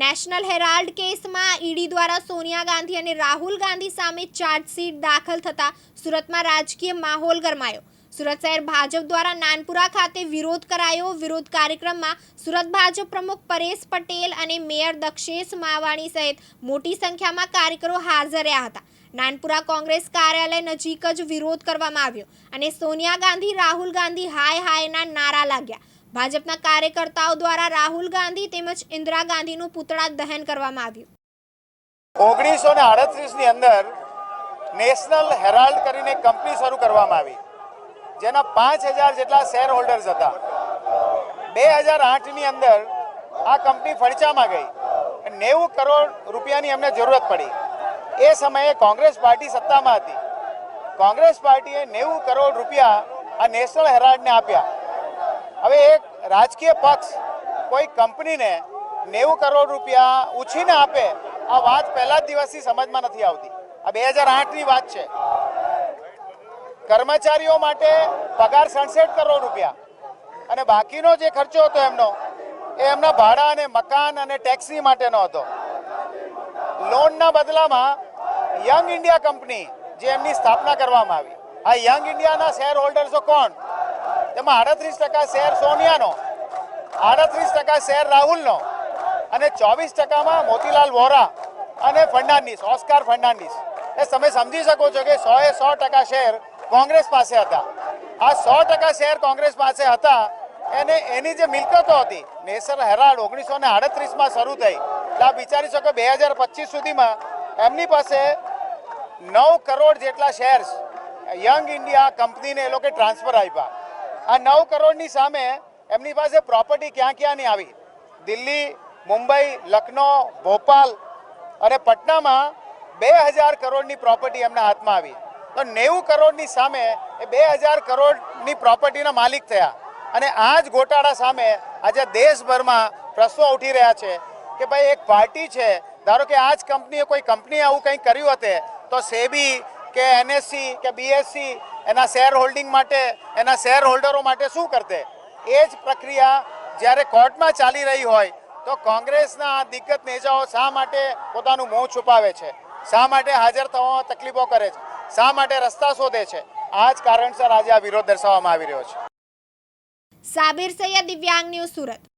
National Herald કેસમાં ED દ્વારા સોનિયા ગાંધી અને રાહુલ ગાંધી સામે ચાર્જશીટ દાખલ થતા સુરતમાં રાજકીય માહોલ ગરમાયો. સુરત શહેર ભાજપ દ્વારા નાનપુરા ખાતે વિરોધ કરાયો. વિરોધ કાર્યક્રમમાં સુરત ભાજપ પ્રમુખ પરેશ પટેલ અને મેયર દક્ષેશ માવાણી સહિત મોટી સંખ્યામાં કાર્યકરો હાજર રહ્યા હતા. નાનપુરા કોંગ્રેસ કાર્યાલય નજીક જ વિરોધ કરવામાં આવ્યો અને સોનિયા ગાંધી, રાહુલ ગાંધી હાય હાયના નારા લાગ્યા. ભાજપના કાર્યકર્તાઓ દ્વારા રાહુલ ગાંધી તેમજ ઇન્દિરા ગાંધીનું પુતળા દહન કરવામાં આવ્યું. ઓગણીસો ને આડત્રીસની અંદર નેશનલ હેરાલ્ડ કરીને કંપની શરૂ કરવામાં આવી, જેના પાંચ હજાર જેટલા શેર હોલ્ડર્સ હતા. બે હજાર આઠની અંદર આ કંપની ફડચામાં ગઈ નેવું કરોડ રૂપિયાની એમને જરૂરત પડી. એ સમયે કોંગ્રેસ પાર્ટી સત્તામાં હતી. કોંગ્રેસ પાર્ટીએ નેવું કરોડ રૂપિયા આ નેશનલ હેરાલ્ડને આપ્યા. હવે એક રાજકીય પક્ષ કોઈ કંપનીને નેવું કરોડ રૂપિયા ઉછીને આપે, આ વાત પહેલા જ દિવસથી સમજમાં નથી આવતી. આ બે હજાર આઠની વાત છે. કર્મચારીઓ માટે પગાર સડસઠ કરોડ રૂપિયા. અને બાકીનો જે ખર્ચો હતો એમનો, એ એમના ભાડા અને મકાન અને ટેક્સી માટેનો હતો. લોનના બદલામાં યંગ ઇન્ડિયા કંપની જે એમની સ્થાપના કરવામાં આવી. આ યંગ ઇન્ડિયાના શેર હોલ્ડર્સો કોણ? તેમાં આડત્રીસ ટકા શેર સોનિયાનો, આડત્રીસ ટકા શેર રાહુલનો અને ચોવીસ ટકામાં મોતીલાલ વોરા અને ફર્નાન્ડીસ ઓસ્કાર ફર્નાન્ડીસ એ તમે સમજી શકો છો કે સો એ સો ટકા શેર કોંગ્રેસ પાસે હતા. આ સો ટકા શેર કોંગ્રેસ પાસે હતા, એને એની જે મિલકતો હતી નેશનલ હેરાલ્ડ ઓગણીસો ને આડત્રીસમાં શરૂ થઈ. એટલે આ વિચારી શકો બે હજાર પચીસ સુધીમાં એમની પાસે નવ કરોડ જેટલા શેર્સ યંગ ઇન્ડિયા કંપનીને એ લોકો ટ્રાન્સફર આપ્યા. આ નવ કરોડની સામે એમની પાસે પ્રોપર્ટી ક્યાં ક્યાંની આવી? દિલ્હી, મુંબઈ લખનઉ ભોપાલ અને પટનામાં બે હજાર કરોડની પ્રોપર્ટી એમના હાથમાં આવી. તો નેવું કરોડની સામે એ બે હજાર કરોડની પ્રોપર્ટીના માલિક થયા. અને આ જ ગોટાળા સામે આજે દેશભરમાં પ્રશ્નો ઉઠી રહ્યા છે કે ભાઈ એક પાર્ટી છે, ધારો કે આ જ કંપનીએ કોઈ કંપનીએ આવું કંઈક કર્યું હતે, તો સેબી કે એનએસસી કે બીએસસી એના શેર હોલ્ડિંગ માટે, એના શેર હોલ્ડરો માટે શું કરતે એ જ પ્રક્રિયા જ્યારે કોર્ટમાં ચાલી રહી હોય, તો કોંગ્રેસના આ દિગ્ગજ નેતાઓ શા માટે પોતાનું મોં છુપાવે છે? શા માટે હાજર થવામાં તકલીફો કરે છે? શા માટે રસ્તા શોધે છે? આ જ કારણસર આજે આ વિરોધ દર્શાવવામાં આવી રહ્યો છે. સાબિર સૈયદ દિવ્યાંગ ન્યૂઝ સુરત.